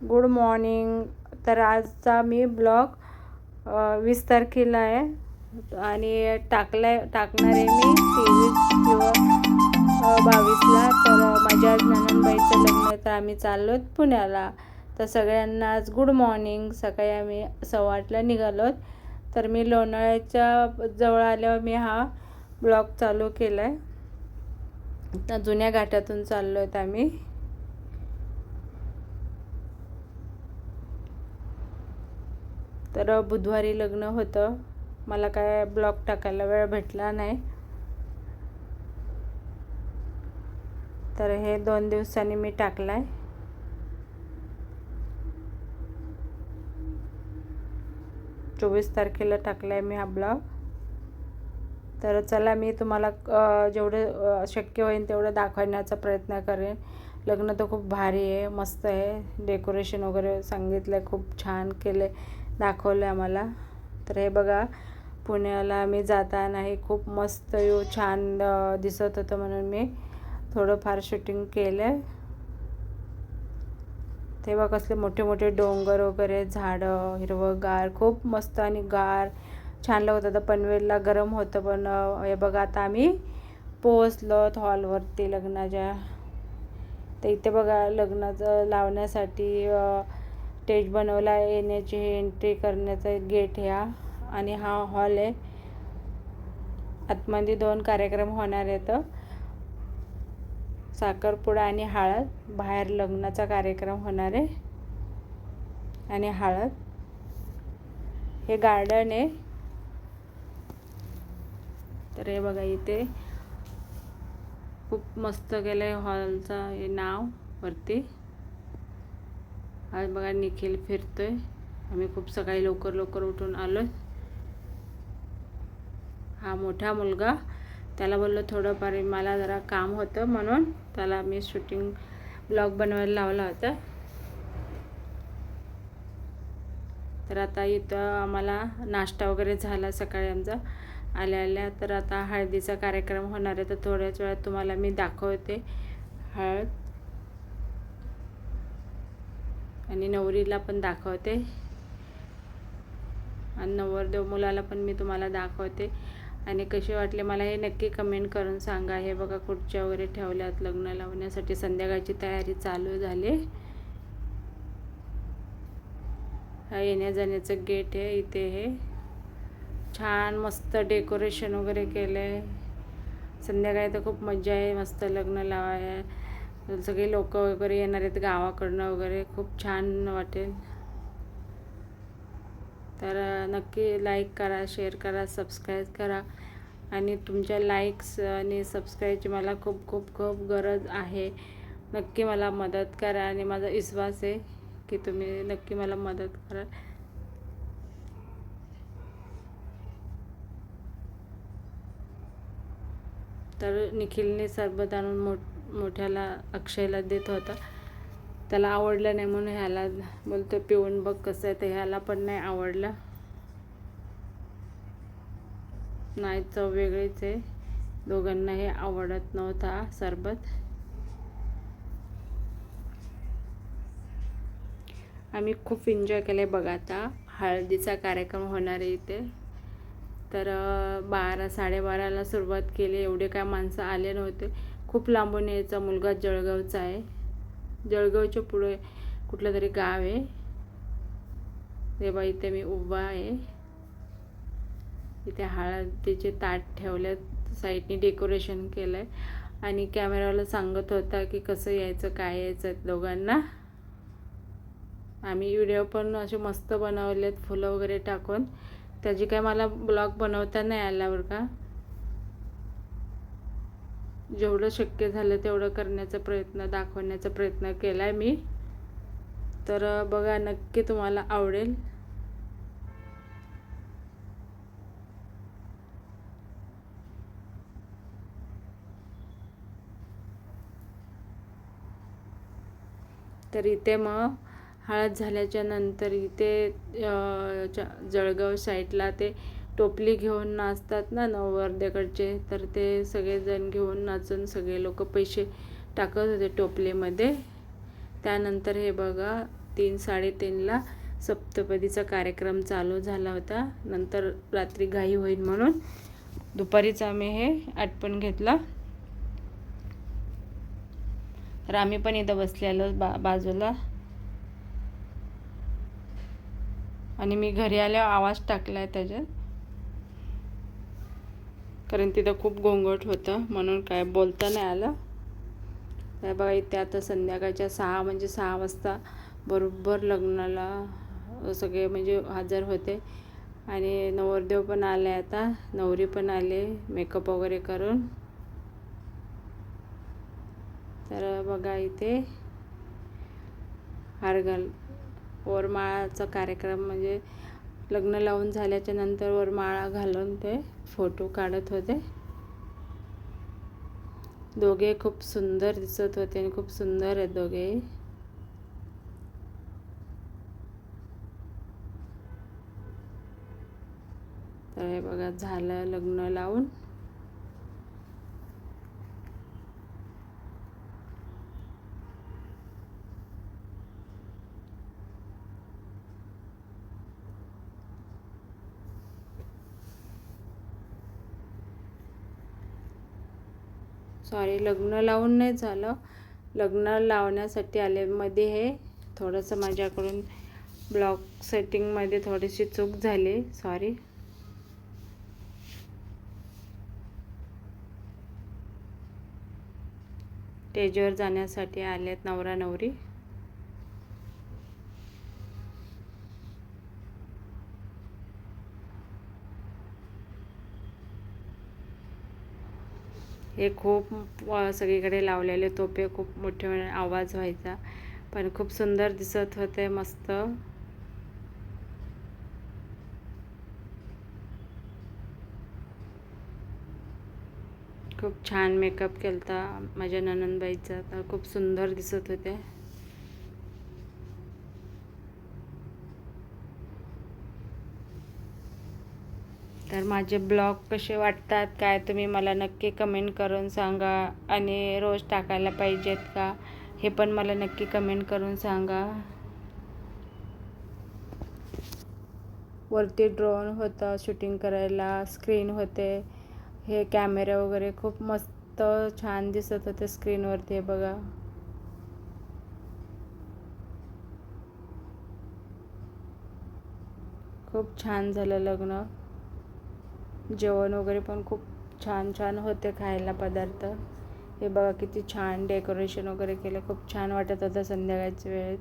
Good morning. तर आजचा मी blog वीस तारखेला आहे. आणि टाकलाय टाकणार आहे मी तेवीस किंवा बावीसला. तर माझ्या आज ननंदबाईचं लग्न आहे तर आम्ही चाललो आहोत पुण्याला. तर सगळ्यांना आज गुड मॉर्निंग. सकाळी आम्ही सव्वा आठला निघालो. आहोत. तर मी लोणाळ्याच्या जवळ आल्यावर मी हा ब्लॉग चालू केला आहे जुन्या घाटातून चाललो आहेत आम्ही. तर बुधवारी लग्न होतं. मला काय ब्लॉग टाकायला वेळ भेटला नाही. तर हे दोन दिवसांनी मी टाकलाय. चोवीस तारखेला टाकलाय मी हा ब्लॉग तर चला मी तुम्हाला जेवढं शक्य होईल तेवढं दाखवण्याचा प्रयत्न करेन. लग्न तर खूप भारी आहे मस्त आहे. डेकोरेशन वगैरे सांगितलं आहे खूप छान केलं आहे दाखवलं आहे आम्हाला. तर हे बघा पुण्याला मी जाताना हे खूप मस्त येऊ छान दिसत होतं म्हणून मी थोडंफार शूटिंग केलं आहे तेव्हा कसले मोठे मोठे डोंगर वगैरे झाडं हिरवंगार खूप मस्त आणि गार. छान लागत होतं पनवेलला गरम होतं पण हे बघा आता आम्ही पोहोचलो हॉलवरती लग्नाच्या. तर इथे बघा लग्नाचं लावण्यासाठी स्टेज बनवला आहे. येण्याची एंट्री करण्याचा गेट ह्या आणि हा हॉल आहे. आतमध्ये दोन कार्यक्रम होणार आहेत. साखरपुडा आणि हळद. बाहेर लग्नाचा कार्यक्रम होणार आहे. आणि हळद. हे गार्डन आहे. तर हे बघा इथे खूप मस्त केलं आहे हॉलचं हे नाव वरती. आज बघा निखिल फिरतोय. आम्ही खूप सकाळी लवकर लवकर उठून आलो हा मोठा मुलगा. त्याला बोललो थोडंफार मला जरा काम होतं म्हणून त्याला मी शूटिंग ब्लॉग बनवायला लावला होता. तर आता इथं आम्हाला नाश्ता वगैरे झाला सकाळी आमचा. आल्या आल्या तर आता हळदीचा कार्यक्रम होणार आहे. तर थोड्याच वेळात तुम्हाला मी दाखवते. हळद. आणि नवरीला पण दाखवते. आणि नवरदेव मुलाला पण मी तुम्हाला दाखवते. आणि कसे वाटले मला हे नक्की कमेंट करून सांगा. हे बघा खुर्च्या वगैरे ठेवल्यात लग्न लावण्यासाठी. संध्याकाळची तयारी चालू झाली. हा येण्या जाण्याचं गेट आहे इथे हे. छान मस्त डेकोरेशन वगैरे केलं आहे संध्याकाळी तर खूप मजा आहे मस्त लग्न लावाय सगळे लोक वगैरे येणार आहेत गावाकडनं वगैरे खूप छान वाटेल. तर नक्की लाईक करा शेअर करा सबस्क्राईब करा. आणि तुमच्या लाईक्स आणि सबस्क्राईबची मला खूप खूप खूप गरज आहे. नक्की मला मदत करा आणि माझा विश्वास आहे की तुम्ही नक्की मला मदत करा तर निखिलने सरबत आणून मोठ मोठ्याला अक्षयला देत होता. त्याला आवडलं नाही म्हणून ह्याला बोलतो पिऊन बघ कसं आहे. तर ह्याला पण नाही आवडलं. नाही चव वेगळीच आहे. दोघांना हे आवडत नव्हता सरबत. आम्ही खूप एन्जॉय केले बघा आता. हळदीचा कार्यक्रम होणार आहे इथे. तर बारा साडेबाराला सुरुवात केली. एवढे काय माणसं आले नव्हते. खूप लांबून यायचा मुलगा जळगावचा आहे. जळगावच्या पुढे कुठलं तरी गाव आहे. तेव्हा इथे मी उभा आहे. इथे हळदीचे ताट ठेवल्यात साईडने डेकोरेशन केलं आहे आणि कॅमेराला सांगत होता की कसं यायचं काय यायचं दोघांना. आम्ही व्हिडिओ पण असे मस्त बनवलेत फुलं वगैरे टाकून. त्याची काय मला ब्लॉग बनवता नाही आला बरं का. जेवढं शक्य झालं तेवढं करण्याचा प्रयत्न दाखवण्याचा प्रयत्न केला आहे मी. तर बघा नक्की तुम्हाला आवडेल. तर इथे मग हळद झाल्याच्यानंतर इथे जळगाव साईडला ते टोपली घेऊन नाचतात ना नवरदेकडचे तर ते सगळेजण घेऊन नाचून सगळे लोक पैसे टाकत होते टोपलीमध्ये. त्यानंतर हे बघा तीन साडेतीनला सप्तपदीचा कार्यक्रम चालू झाला होता. नंतर रात्री घाई होईल म्हणून दुपारीच आम्ही हे आटपण घेतलं. तर आम्ही पण इथं बसलेलो बा बाजूला. आणि मी घरी आल्यावर आवाज टाकला आहे त्याच्यात. कारण तिथं खूप गोंगट होतं म्हणून काय बोलता नाही आलं. काय बघा इथे आता संध्याकाळच्या सहा म्हणजे सहा वाजता बरोबर लग्नाला सगळे म्हणजे हजर होते. आणि नवरदेव पण आले आता नवरी पण आले मेकअप वगैरे करून. तर बघा इथे हार घाल वरमाळाचा कार्यक्रम म्हणजे लग्न लावून झाल्याच्यानंतर वर माळा घालून ते फोटो काढत होते. दोघे खूप सुंदर दिसत होते आणि खूप सुंदर आहेत दोघे. तर हे बघा झालं लग्न लावून. सॉरी लग्न लावून नाही झालं. लग्न लावण्यासाठी आले मध्ये हे थोडंसं माझ्याकडून ब्लॉक सेटिंगमध्ये थोडीशी चूक झाली. सॉरी स्टेजवर जाण्यासाठी आलेत नवरा नवरी. हे खूप सगळीकडे लावलेले तोपे खूप मोठे मोठे आवाज व्हायचा. पण खूप सुंदर दिसत होते मस्त. खूप छान मेकअप केलता माझ्या ननंदबाईचा तर खूप सुंदर दिसत होते. तर माझे ब्लॉग कसे वाटतात काय तुम्ही मला नक्की कमेंट करून सांगा. आणि रोज टाकायला पाहिजेत का हे पण मला नक्की कमेंट करून सांगा. वरती ड्रोन होतं शूटिंग करायला स्क्रीन होते. हे कॅमेरे वगैरे खूप मस्त छान दिसत होते स्क्रीनवरती हे बघा. खूप छान झालं लग्न. जेवण वगैरे पण खूप छान छान होते खायला पदार्थ. हे बघा किती छान डेकोरेशन वगैरे केलं. खूप छान वाटत होतं संध्याकाळच्या वेळेत.